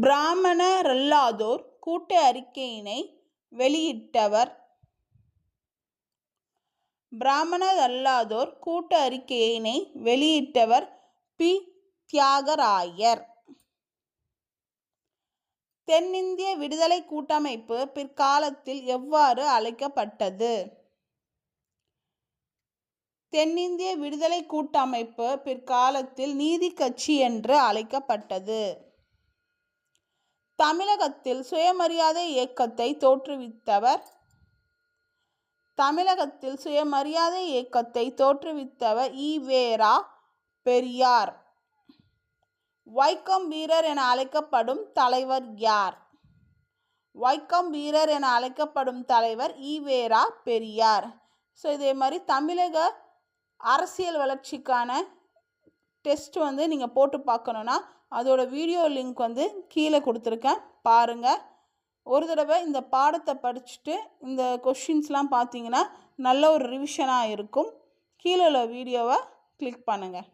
பிராமணரல்லாதோர் கூட்டு அறிக்கையினை வெளியிட்டவர். பிராமணரல்லாதோர் கூட்டு அறிக்கையினை வெளியிட்டவர் பி. தியாகராயர். தென்னிந்திய விடுதலை கூட்டமைப்பு பிற்காலத்தில் எவ்வாறு அழைக்கப்பட்டது? தென்னிந்திய விடுதலை கூட்டமைப்பு பிற்காலத்தில் நீதி கட்சி என்று அழைக்கப்பட்டது. தமிழகத்தில் சுயமரியாதை இயக்கத்தை தோற்றுவித்தவர். தமிழகத்தில் சுயமரியாதை இயக்கத்தை தோற்றுவித்தவர் ஈவேரா பெரியார். வைக்கம் வீரர் என அழைக்கப்படும் தலைவர் யார்? வைக்கம் வீரர் என அழைக்கப்படும் தலைவர் ஈவேரா பெரியார். ஸோ இதே மாதிரி தமிழக அரசியல் வளர்ச்சிக்கான டெஸ்ட் வந்து நீங்கள் போட்டு பார்க்கணுன்னா அதோட வீடியோ லிங்க் வந்து கீழே கொடுத்துருக்கேன். பாருங்கள் ஒரு தடவை இந்த பாடத்தை படிச்சுட்டு இந்த கொஷின்ஸ்லாம் பார்த்தீங்கன்னா நல்ல ஒரு ரிவிஷனாக இருக்கும். கீழே உள்ள வீடியோவை கிளிக் பண்ணுங்கள்